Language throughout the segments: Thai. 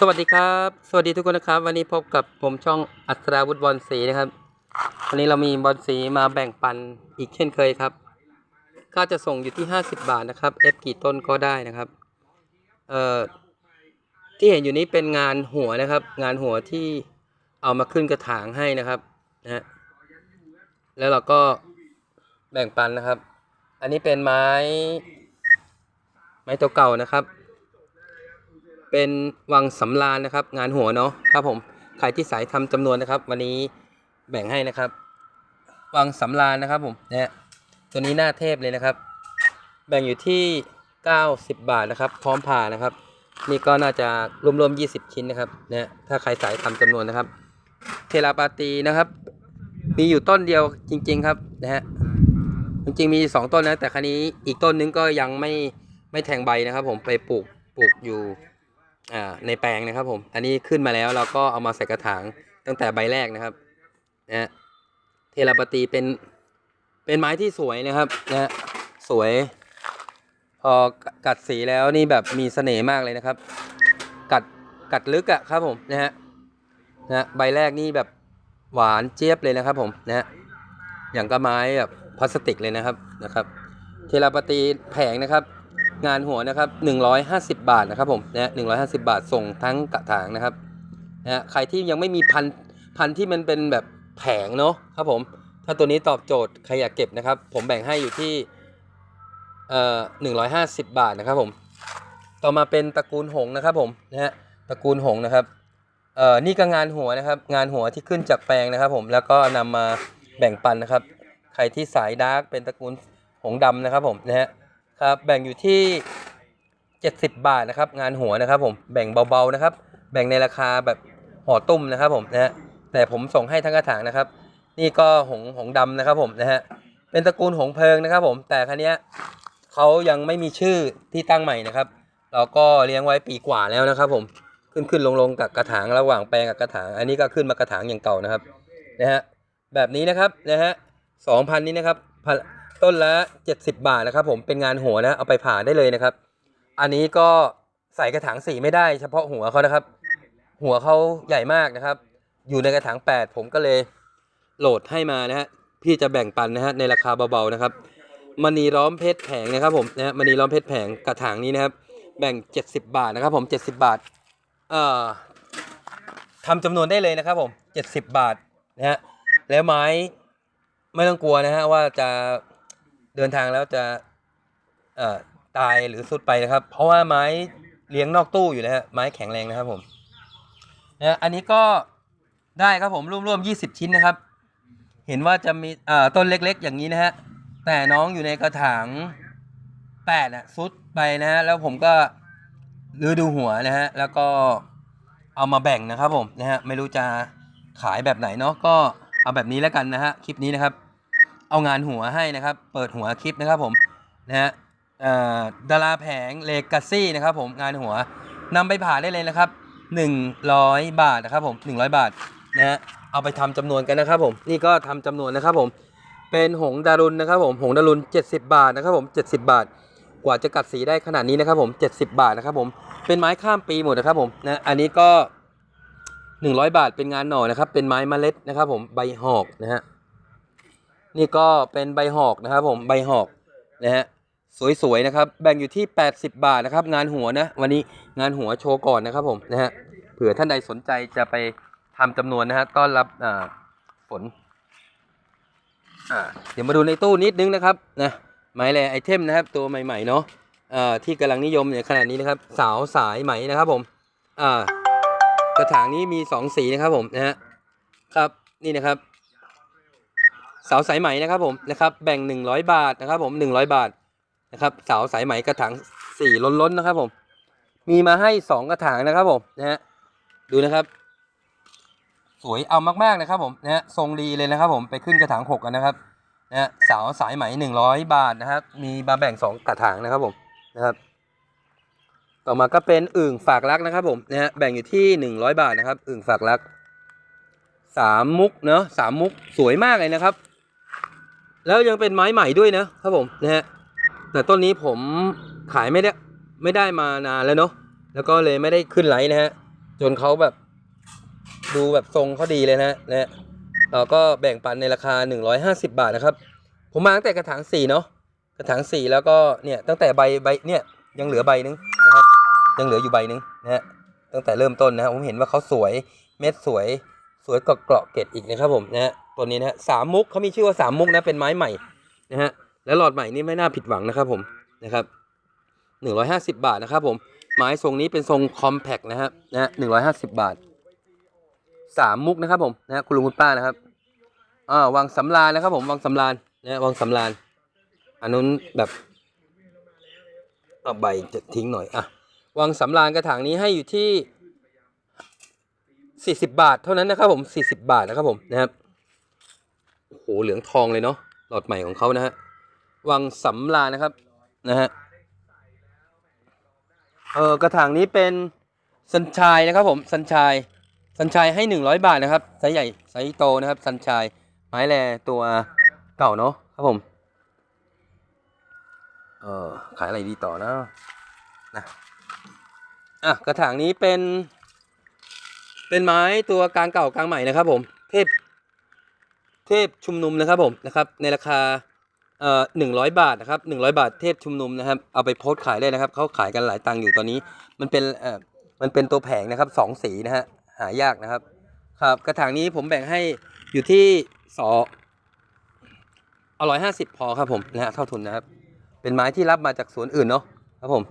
สวัสดีครับ สวัสดีทุกคนนะครับ วันนี้พบกับผมช่องอัศราวุฒิบอลสีนะครับ วันนี้เรามีบอลสีมาแบ่งปันอีกเช่นเคยครับก็จะส่งอยู่ที่ 50 บาทนะครับเอฟกี่ต้นก็ได้นะครับเอ่อที่เห็นอยู่นี้เป็นงานหัวนะครับ งานหัวที่เอามาขึ้นกระถางให้นะครับนะฮะแล้วเราก็แบ่งปันนะครับ อันนี้เป็นไม้ ไม้ตัวเก่านะครับ เป็นวังสำราญนะครับ งานหัวเนาะครับผมใครที่สายทำจำนวนนะครับ วันนี้แบ่งให้นะครับ วังสำราญนะครับผมเนะฮะตัวนี้หน้าเทพเลยนะครับ แบ่งอยู่ที่ 90 บาทนะครับ พร้อมผ่านะครับ นี่ก็น่าจะรวมๆ20 ชิ้นนะครับเนะฮะถ้าใครสายทำจำนวนนะครับ เทราปาตีนะครับมีอยู่ต้นเดียวจริง ๆ ครับนะฮะจริงๆมีสองต้นนะแต่ครั้นี้อีกต้นนึงก็ยังไม่ไม่แทงใบนะครับ ผมไปปลูกปลูกอยู่ ในแปลงนะครับ ผม อันนี้ขึ้นมาแล้วเราก็เอามาใส่กระถางตั้งแต่ใบแรกนะครับนะเทราปตีเป็นเป็นไม้ที่สวยนะครับนะสวย พอกัดสีแล้วนี่แบบมีเสน่ห์มากเลยนะครับ กัดกัดลึกอะครับผมนะฮะนะใบแรกนี่แบบหวานเจี๊ยบเลยนะครับ ผมนะอย่างกับไม้แบบพลาสติกเลยนะครับนะครับ เทราปตีแผงนะครับ งานหัวนะครับ 150 บาทนะครับผมนะ150บาทส่งทั้งกระถางนะครับนะฮะใครที่ยังไม่มีพันพันที่มันเป็นแบบแผงเนาะครับผม ถ้าตัวนี้ตอบโจทย์ใครอยากเก็บนะครับ ผมแบ่งให้อยู่ที่เอ่อ150บาทนะครับผม ต่อมาเป็นตระกูลหงนะครับผมนะฮะตระกูลหงนะครับเอ่อนี่ก็งานหัวนะครับ งานหัวที่ขึ้นจากแปลงนะครับ ผมแล้วก็นำมาแบ่งปันนะครับ ใครที่สายดาร์กเป็นตระกูลหงส์ดำนะครับผมนะฮะ ครับแบ่งอยู่ที่ 70 บาทนะครับ งานหัวนะครับผมแบ่งเบาๆนะครับ แบ่งในราคาแบบห่อตุ้มนะครับผมนะฮะแต่ผมส่งให้ทั้งกระถางนะครับ นี่ก็หงหงดำนะครับผมนะฮะเป็นตระกูลหงเพลิงนะครับผมแต่ครั้นี้ยเขายังไม่มีชื่อที่ตั้งใหม่นะครับเราก็เลี้ยงไว้ปีกว่าแล้วนะครับ ผมขึ้นขึ้นลงลงกับกระถางระหว่างแปลงกับกระถาง อันนี้ก็ขึ้นมากระถางอย่างเก่านะครับนะฮะแบบนี้นะครับนะฮะสองพันนี้นะครับ ต้นละ 70 บาทนะครับผมเป็นงานหัวนะเอาไปผ่าได้เลยนะครับ อันนี้ก็ใส่กระถางสีไม่ได้เฉพาะหัวเขานะครับ หัวเขาใหญ่มากนะครับ อยู่ในกระถาง 8 ผมก็เลยโหลดให้มานะฮะพี่จะแบ่งปันนะฮะในราคาเบาๆนะครับมณีล้อมเพชรแผงนะครับผมนะฮะมณีล้อมเพชรแผงกระถางนี้นะครับ แบ่ง 70 บาทนะครับผม 70 บาทเอ่อทำจำนวนได้เลยนะครับผม 70 บาทนะฮะแล้วไม้ไม่ต้องกลัวนะฮะว่าจะ เดินทางแล้วจะเอ่อตายหรือสุดไปนะครับ เพราะว่าไม้เลี้ยงนอกตู้อยู่นะฮะไม้แข็งแรงนะครับผมนะอันนี้ก็ได้ครับผมร่วมๆ20ชิ้นนะครับ เห็นว่าจะมีเอ่อต้นเล็กๆ อย่างนี้นะฮะแต่น้องอยู่ในกระถางแปดอะซุดไปนะฮะแล้วผมก็รื้อดูหัวนะฮะแล้วก็เอามาแบ่งนะครับผมนะฮะไม่รู้จะขายแบบไหนเนาะก็เอาแบบนี้แล้วกันนะฮะคลิปนี้นะครับ เอางานหัวให้นะครับ เปิดหัวคลิปนะครับผมนะฮะดาราแผงเลกาซี่นะครับผมงานหัวนำไปผ่าได้เลยนะครับ 100 บาทนะครับผม 100 บาทนะฮะเอาไปทำจำนวนกันนะครับผมนี่ก็ทำจำนวนนะครับผมเป็นหงส์ดารุณนะครับผมหงส์ดารุณ70 บาทนะครับผม 70 บาท กว่าจะกัดสีได้ขนาดนี้นะครับผม 70 บาทนะครับผมเป็นไม้ข้ามปีหมดนะครับผมนะอันนี้ก็ 100 บาทเป็นงานหน่อนะครับเป็นไม้เมล็ดนะครับผมใบหอกนะฮะ นี่ก็เป็นใบหอกนะครับผมใบหอกนะฮะสวยๆนะครับแบ่งอยู่ที่ 80 บาทนะครับ งานหัวนะ วันนี้งานหัวโชว์ก่อนนะครับผมนะฮะเผื่อท่านใดสนใจจะไปทำจำนวนนะฮะต้อนรับอ่าฝนอ่าเดี๋ยวมาดูในตู้นิดนึงนะครับนะไม้แลไอเทมนะครับตัวใหม่ๆเนาะอ่าที่กำลังนิยมในขณะนี้นะครับ สาวสายไหมนะครับผมอ่ากระถางนี้มีสองสีนะครับผมนะฮะครับนี่นะครับ เสาสายไหมนะครับผมนะครับแบ่ง 100 บาทนะครับผม100 บาทนะครับเสาสายไหมกระถางสี่ล้นๆนะครับผมมีมาให้ 2 กระถางนะครับผมนะฮะดูนะครับ สวยเอามากๆนะครับผมนะฮะทรงดีเลยนะครับผมไปขึ้นกระถางหกกันนะครับนะฮะเสาสายไหม 100 บาทนะครับมีมาแบ่ง 2 กระถางนะครับผมนะครับต่อมาก็เป็นอึ่งฝากรักนะครับผมนะฮะแบ่งอยู่ที่ 100 บาทนะครับอึ่งฝากรักสามมุกเนาะสามมุกสวยมากเลยนะครับ แล้วยังเป็นไม้ใหม่ด้วยนะครับผมนะฮะแต่ต้นนี้ผมขายไม่ได้ไม่ได้มานานแล้วเนาะแล้วก็เลยไม่ได้ขึ้นไลฟ์นะฮะจนเขาแบบ ดูแบบทรงเขาดีเลยนะนะฮะเราก็แบ่งปันในราคา 150 บาทนะครับ ผมมาตั้งแต่กระถางสี่เนาะกระถางสี่แล้วก็เนี่ยตั้งแต่ใบใบเนี่ยยังเหลือใบนึงนะครับยังเหลืออยู่ใบนึงนะฮะตั้งแต่เริ่มต้นนะผมเห็นว่าเขาสวยเม็ดสวยสวยกว่าเกาะเกตอีกนะครับผมนะฮะ ตัวนี้นะสามมุกเขามีชื่อว่าสามมุกนะเป็นไม้ใหม่นะฮะแล้วหลอดใหม่นี่ไม่น่าผิดหวังนะครับผมนะครับหนึ่งร้อยห้าสิบบาทนะครับผมไม้ทรงนี้เป็นทรงคอมแพกนะฮะนะฮะหนึ่งร้อยห้าสิบบาทสามมุกนะครับผมนะคุณลุงคุณป้านะครับอ่าวังสำราญนะครับผมวังสำราญนะวังสำราญอันนู้นแบบเอาใบจะทิ้งหน่อยอะวังสำราญกระถางนี้ให้อยู่ที่สี่สิบาทเท่านั้นนะครับผมสี่สิบาทนะครับผมนะครับ โอ้โหเหลืองทองเลยเนาะหลอดใหม่ของเขานะฮะวังสำรานะครับนะฮะเออกระถางนี้เป็นสัญชายนะครับผมสัญชายสัญชายให้หนึ่งร้อยบาทนะครับไซส์ใหญ่ไซส์โตนะครับสัญชายไม้แลตัวเก่าเนาะครับผมเออขายอะไรดีต่อนะนะอะกระถางนี้เป็น เป็นไม้ตัวกลางเก่ากลางใหม่นะครับผมเทพ เทพชุมนุมนะครับผมนะครับในราคาเอ่อหนึ่งร้อยบาทนะครับหนึ่งร้อยบาทเทพชุมนุมนะครับเอาไปโพสต์ขายได้นะครับเขาขายกันหลายตังค์อยู่ตอนนี้ มันเป็นเอ่อมันเป็นตัวแผงนะครับสองสีนะฮะหายากนะครับ ครับกระถางนี้ผมแบ่งให้อยู่ที่สอเอาร้อยห้าสิบพอครับผมนะฮะเท่าทุนนะครับ เป็นไม้ที่รับมาจากสวนอื่นเนาะครับผม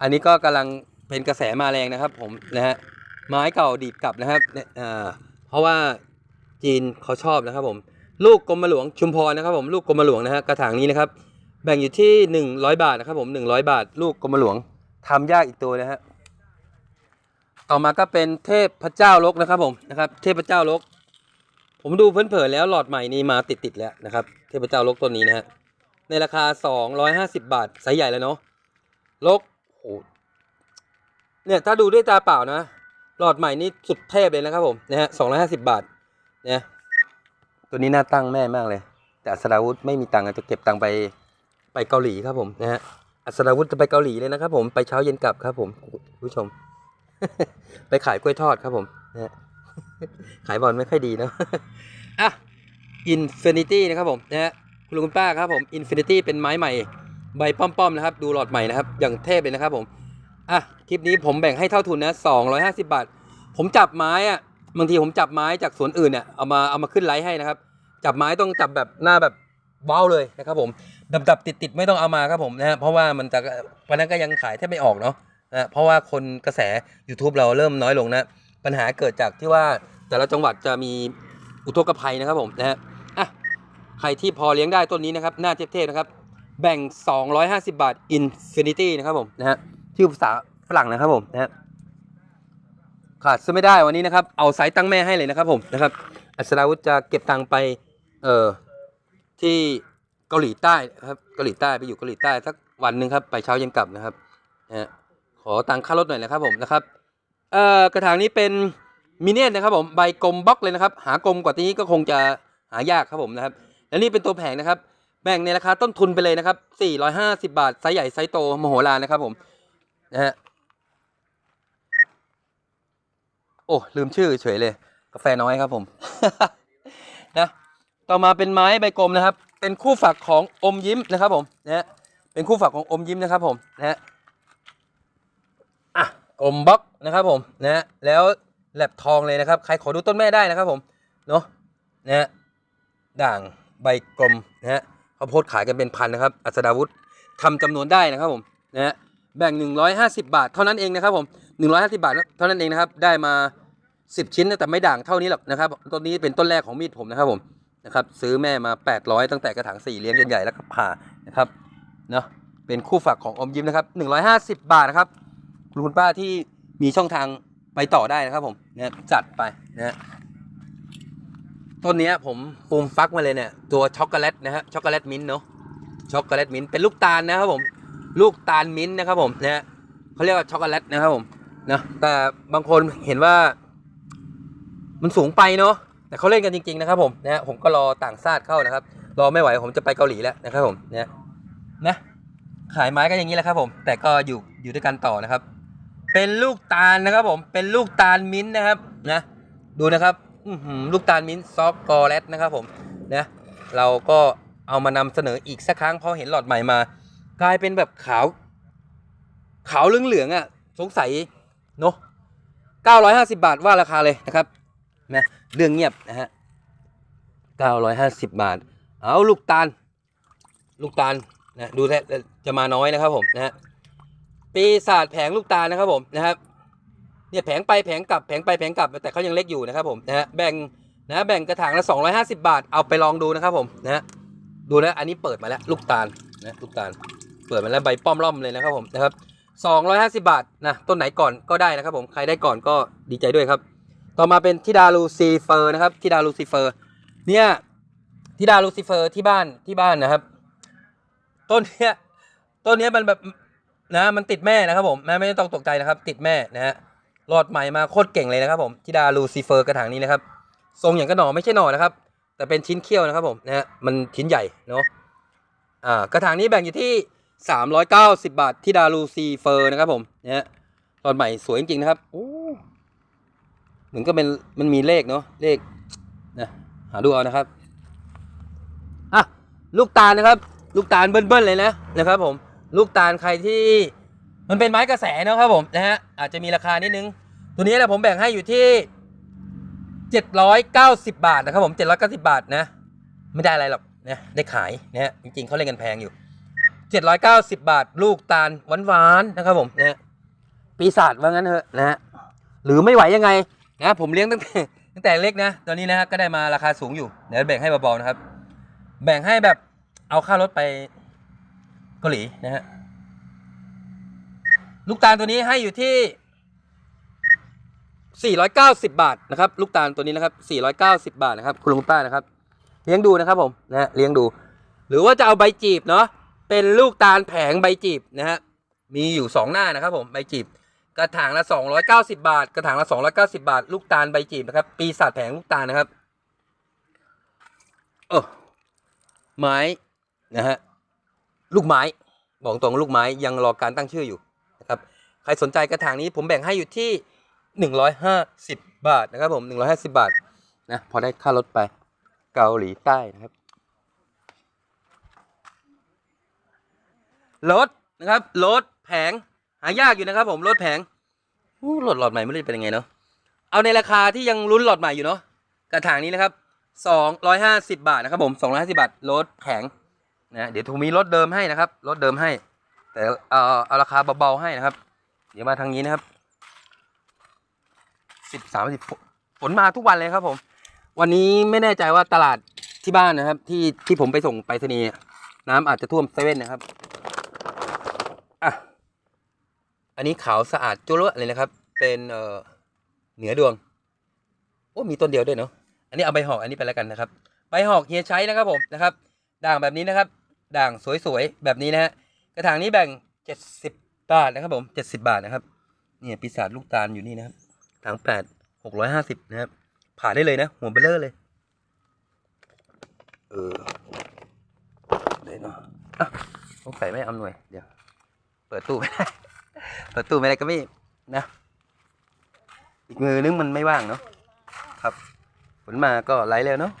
อันนี้ก็กำลังเป็นกระแสมาแรงนะครับ ผมนะฮะไม้เก่าดีดกลับนะครับเนี่ยอ่าเพราะว่า จีนเขาชอบนะครับผม ลูกกรมหลวงชุมพรนะครับผมลูกกรมหลวงนะฮะกระถางนี้นะครับแบ่งอยู่ที่หนึ่งร้อยบาทนะครับผมหนึ่งร้อยบาท ลูกกรมหลวงทำยากอีกตัวนะฮะต่อมาก็เป็นเทพพระเจ้าลกนะครับผมนะครับ เทพพระเจ้าลก ผมดูเผินๆแล้วหลอดใหม่นี้มาติดๆแล้วนะครับ เทพเจ้าลกตัวนี้นะฮะในราคาสองร้อยห้าสิบบาทไซส์ใหญ่แล้วเนาะลกโอ้โหเนี่ยถ้าดูด้วยตาเปล่านะหลอดใหม่นี่สุดเทพเลยนะครับผมนะฮะสองร้อยห้าสิบบาท เนะตัวนี้น่าตั้งแม่มากเลย แต่อัศดาวุธไม่มีตังค์จะเก็บตังค์ไปไปเกาหลีครับผมนะฮะอัศดาวุธจะไปเกาหลีเลยนะครับ ผมไปเช้าเย็นกลับครับผมคุณผู้ชม ไปขายกล้วยทอดครับผมนะฮะขายบอลไม่ค่อยดีนะอะอินฟินิตี้นะครับผมนะฮะคุณลุงคุณป้าครับผมอินฟินิตี้เป็นไม้ใหม่ ใบป้อมๆนะครับ ดูหลอดใหม่นะครับ อย่างเทพเลยนะครับผมอะคลิปนี้ผมแบ่งให้เท่าทุนนะ250 บาท ผมจับไม้อะ บางทีผมจับไม้จากสวนอื่นเนี่ยเอามาเอามาขึ้นไลฟ์ให้นะครับ จับไม้ต้องจับแบบหน้าแบบว้าวเลยนะครับผมดับดับติดติดไม่ต้องเอามาครับผมนะฮะเพราะว่ามันจะวันนั้นก็ยังขายแทบไม่ออกเนาะนะฮะเพราะว่าคนกระแส YouTube เราเริ่มน้อยลงนะ ปัญหาเกิดจากที่ว่าแต่ละจังหวัดจะมีอุทกภัยนะครับผมนะฮะอะใครที่พอเลี้ยงได้ต้นนี้นะครับ หน้าเทพๆนะครับ แบ่ง 250 บาท Infinity นะครับผมนะฮะชื่อภาษาฝรั่งนะครับผมนะฮะ ขาดซะไม่ได้วันนี้นะครับ เอาไซส์ตั้งแม่ให้เลยนะครับผมนะครับ อัศราวุธจะเก็บตังไป เอ่อ ที่เกาหลีใต้นะครับ เกาหลีใต้ไปอยู่เกาหลีใต้สักวันหนึ่งครับ ไปเช้าเย็นกลับนะครับนะฮะขอตังค่ารถหน่อยนะครับผมนะครับ เอ่อ กระถางนี้เป็นมิเนียนนะครับผม ใบกลมบล็อกเลยนะครับ หากลมกว่านี้ก็คงจะหายากครับผมนะครับ และนี่เป็นตัวแผงนะครับ แบ่งในราคาต้นทุนไปเลยนะครับ450 บาท ไซส์ใหญ่ ไซส์โต มโหฬารนะครับผม นะฮะ โอ้ลืมชื่อเฉยเลย กาแฟน้อยครับผม นะต่อมาเป็นไม้ใบกลมนะครับ เป็นคู่ฝักของอมยิ้มนะครับผมนะฮะเป็นคู่ฝักของอมยิ้มนะครับผมนะฮะอะกลมบล็อกนะครับผมนะฮะแล้วแหลบทองเลยนะครับ ใครขอดูต้นแม่ได้นะครับผมเนาะนะฮะด่างใบกลมนะฮะเขาโพสขายกันเป็นพันนะครับ อัศดาวุธทำจำนวนได้นะครับผมนะฮะแบ่ง 150 บาทเท่านั้นเองนะครับผม 150 บาทเท่านั้นเองนะครับ ได้มา 10 ชิ้นนะแต่ไม่ด่างเท่านี้หรอกนะครับต้นนี้เป็นต้นแรกของมีดผมนะครับผมนะครับซื้อแม่มา 800 ตั้งแต่กระถางสี่เลี้ยงจนใหญ่แล้วก็ผ่านะครับเนาะเป็นคู่ฝักของอมยิ้มนะครับ 150 บาทนะครับคุณคุณป้าที่มีช่องทางไปต่อได้นะครับผมนะจัดไปนะฮะต้นนี้ผมฟูมฟักมาเลยเนี่ยตัวช็อกโกแลตนะฮะช็อกโกแลตมิ้นท์เนาะช็อกโกแลตมิ้นท์เป็นลูกตาลนะครับผมลูกตาลมิ้นท์นะครับผมนะฮะเขาเรียกว่าช็อกโกแลตนะครับผม นะแต่บางคนเห็นว่ามันสูงไปเนาะแต่เขาเล่นกันจริง ๆ นะครับผมนะผมก็รอต่างชาติเข้านะครับ รอไม่ไหวผมจะไปเกาหลีแล้วนะครับผมเนี่ยนะขายไม้ก็อย่างนี้แหละครับผม แต่ก็อยู่อยู่ด้วยกันต่อนะครับ เป็นลูกตาลนะครับผม เป็นลูกตาลมิ้นท์นะครับนะ ดูนะครับลูกตาลมิ้นท์ซอฟกอร์เลตนะครับผมนะเราก็เอามานำเสนออีกสักครั้งเพราะเห็นหลอดใหม่มา กลายเป็นแบบขาว ขาวเหลืองๆอะ สงสัย เนาะ950 บาทว่าราคาเลยนะครับนะเรื่องเงียบนะฮะ950 บาท เอาลูกตาล ลูกตาลนะดูแลจะมาน้อยนะครับผมนะฮะปีศาจแผงลูกตาลนะครับผมนะครับเนี่ยแผงไปแผงกลับแผงไปแผงกลับแต่เขายังเล็กอยู่นะครับผมนะฮะแบ่งนะแบ่งกระถางละ 250 บาท เอาไปลองดูนะครับผมนะฮะดูนะอันนี้เปิดมาแล้วลูกตาลนะลูกตาล เปิดมาแล้วใบป้อมร่อมเลยนะครับผมนะครับ 250 บาทนะต้นไหนก่อนก็ได้นะครับผมใครได้ก่อนก็ดีใจด้วยครับ ต่อมาเป็นทิดาลูซิเฟอร์นะครับทิดาลูซิเฟอร์ เนี่ยทิดาลูซิเฟอร์ที่บ้านที่บ้านนะครับ ต้นเนี้ยต้นเนี้ยมันแบบนะมันติดแม่นะครับผมนะไม่ต้องตกใจนะครับ ติดแม่นะฮะหลอดใหม่มาโคตรเก่งเลยนะครับผมทิดาลูซิเฟอร์กระถางนี้นะครับ ทรงอย่างกระหน่อไม่ใช่หน่อนะครับ แต่เป็นชิ้นเขี้ยวนะครับผมนะฮะมันชิ้นใหญ่เนาะอ่ากระถางนี้แบ่งอยู่ที่ 390 บาททิดาลูซิเฟอร์นะครับผมนะฮะหลอดใหม่สวยจริงๆนะครับโอ้เหมือนก็เป็นมันมีเลขเนาะเลขนะหาดูเอานะครับอะลูกตาลนะครับ ลูกตาลเบิ้ลๆเลยนะนะครับ ผม ลูกตาลใครที่มันเป็นไม้กระแสเนอะครับผมนะฮะอาจจะมีราคานิดนึง ตัวนี้นะผมแบ่งให้อยู่ที่ 790 บาทนะครับผม790 บาทนะ ไม่ได้อะไรหรอกนะได้ขายนะฮะจริงๆเขาเล่นกันแพงอยู่ 790 บาท ลูกตาลหวานๆนะครับผมนะฮะปีศาจว่างั้นเถอะนะฮะหรือไม่ไหวยังไงนะผมเลี้ยงตั้งแต่ตั้งแต่เล็กนะ ตอนนี้นะฮะก็ได้มาราคาสูงอยู่เดี๋ยวแบ่งให้เบาๆนะครับ แบ่งให้แบบเอาค่ารถไปเกาหลีนะฮะลูกตาลตัวนี้ให้อยู่ที่ 490 บาทนะครับ ลูกตาลตัวนี้นะครับ 490 บาทนะครับ คุณลุงป้านะครับ เลี้ยงดูนะครับผมนะเลี้ยงดู หรือว่าจะเอาใบจีบเนาะ เป็นลูกตาลแผงใบจีบนะฮะมีอยู่ 2 หน้านะครับผมใบจีบ กระถางละ 290 บาท กระถางละ 290 บาท ลูกตาลใบจีบนะครับ ปีศาจแผงลูกตาลนะครับเออไม้นะฮะลูกไม้บอกตรงลูกไม้ยังรอการตั้งชื่ออยู่นะครับใครสนใจกระถางนี้ผมแบ่งให้อยู่ที่ 150 บาทนะครับผม 150 บาทนะพอได้ค่ารถไปเกาหลีใต้นะครับ รถนะครับรถแผงหายากอยู่นะครับ ผมรถแผงอู้รถหลอดใหม่ไม่รู้จะเป็นยังไงเนาะเอาในราคาที่ยังลุ้นหลอดใหม่อยู่เนาะกระถางนี้นะครับสองร้อยห้าสิบบาทนะครับผมสองร้อยห้าสิบาทรถแผงนะเดี๋ยวถูมีรถเดิมให้นะครับรถเดิมให้ แต่เอาเอาราคาเบาๆให้นะครับ เดี๋ยวมาทางนี้นะครับสิบสามสิบฝนมาทุกวันเลยครับผม วันนี้ไม่แน่ใจว่าตลาดที่บ้านนะครับ ที่ที่ผมไปส่งไปรษณีย์น้ำอาจจะท่วมเซเว่นนะครับ อะ อันนี้ขาวสะอาดจุลวะเลยนะครับ เป็นเอ่อเหนือดวง โอ้ มีต้นเดียวด้วยเนาะ อันนี้เอาใบหอกอันนี้ไปแล้วกันนะครับ ใบหอกเฮียใช้นะครับผมนะครับ ด่างแบบนี้นะครับ ด่างสวยๆแบบนี้นะฮะ กระถางนี้แบ่งเจ็ดสิบบาทนะครับ ผมเจ็ดสิบาทนะครับ เนี่ยปีศาจลูกตาลอยู่นี่นะครับถังแปดหกร้อยห้าสิบนะครับ ผ่าได้เลยนะ หัวเบลเลอร์เลย เออเดี๋ยวเนาะอะสงสัยไม่เอาหน่วย เดี๋ยว ปิดตู้ไม่ได้ เปิดตู้ไม่ได้ก็ไม่นะ อีกมือนึงมันไม่ว่างเนาะ ครับ ฝนมาก็ไหลแล้วเนาะ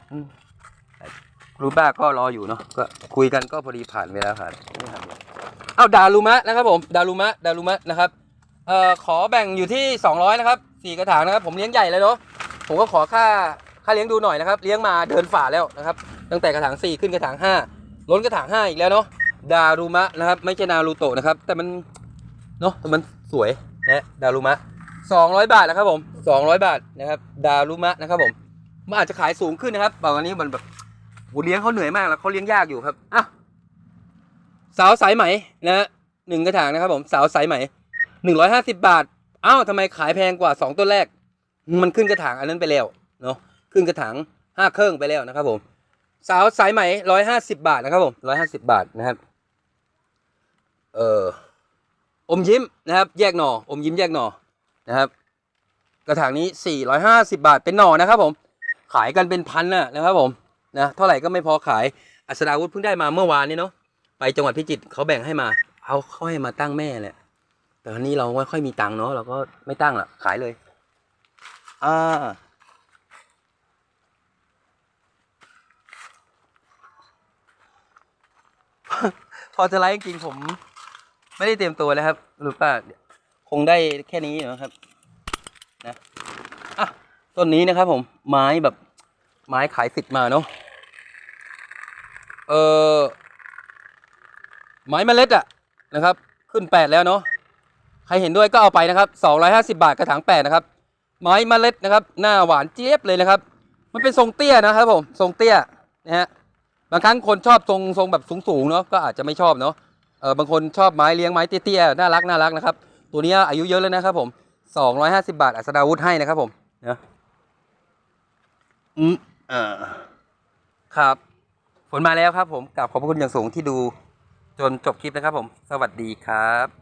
รูบ้าก็รออยู่เนาะ ก็คุยกันก็พอดีผ่านเวลาผ่านไม่ผ่านเลยเอาดารุมะนะครับ ผม ดารุมะ ดารุมะนะครับ เอ่อ ขอแบ่งอยู่ที่สองร้อยนะครับสี่กระถางนะครับ ผมเลี้ยงใหญ่เลยเนาะ ผมก็ขอค่าค่าเลี้ยงดูหน่อยนะครับ เลี้ยงมาเดินฝ่าแล้วนะครับ ตั้งแต่กระถางสี่ขึ้นกระถางห้าล้นกระถางห้าอีกแล้วเนาะ ดารุมะนะครับ ไม่ใช่นารูโตะนะครับ แต่มันเนาะแต่มันสวยนะดารุมะสองร้อยบาทนะครับผมสองร้อยบาทนะครับ ดารุมะนะครับผมมันอาจจะขายสูงขึ้นนะครับบางวันนี้มันแบบโหเลี้ยงเขาเหนื่อยมากแล้วเขาเลี้ยงยากอยู่ครับอะสาวสายไหมนะฮะหนึ่งกระถางนะครับผมสาวสายไหมหนึ่งร้อยห้าสิบบาทอ้าวทำไมขายแพงกว่าสองต้นแรก มันขึ้นกระถางอันนั้นไปแล้วเนาะขึ้นกระถางห้าเครื่องไปแล้วนะครับผม สาวสายไหมร้อยห้าสิบาทนะครับผมร้อยห้าสิบาทนะครับ เอออมยิ้มนะครับ แยกหน่ออมยิ้มแยกหน่อนะครับ กระถางนี้ 450 บาทเป็นหน่อนะครับผม ขายกันเป็นพันนะนะครับผมนะเท่าไหร่ก็ไม่พอขายอัศดาวุธเพิ่งได้มาเมื่อวานนี้เนาะไปจังหวัดพิจิตรเขาแบ่งให้มาเอาเขาให้มาตั้งแม่แหละแต่อันนี้เราไม่ค่อยมีตังค์เนาะเราก็ไม่ตั้งละขายเลยอ่าพอจะไลฟ์จริงผม ไม่ได้เตรียมตัวเลยครับรู้ป่ะคงได้แค่นี้นะครับนะอะต้นนี้นะครับผมไม้แบบไม้ขายสิทธิ์มาเนาะเออไม้เมล็ดอะนะครับ ขึ้นแปดแล้วเนาะใครเห็นด้วยก็เอาไปนะครับสองร้อยห้าสิบาทกระถางแปดนะครับ ไม้เมล็ดนะครับ หน้าหวานเจี๊ยบเลยนะครับ มันเป็นทรงเตี้ยนะครับผมทรงเตี้ยนะฮะบางครั้งคนชอบทรงทรงแบบสูงๆเนาะก็อาจจะไม่ชอบเนาะ เออบางคนชอบไม้เลี้ยงไม้เตี้ยๆน่ารักน่ารักนะครับ ตัวเนี้ยอายุเยอะแล้วนะครับผมสองร้อยห้าสิบาทอัศดาวุธให้นะครับผมนะอืมเออครับ ฝนมาแล้วครับผมกราบขอบพระคุณอย่างสูงที่ดูจนจบคลิปนะครับผม สวัสดีครับ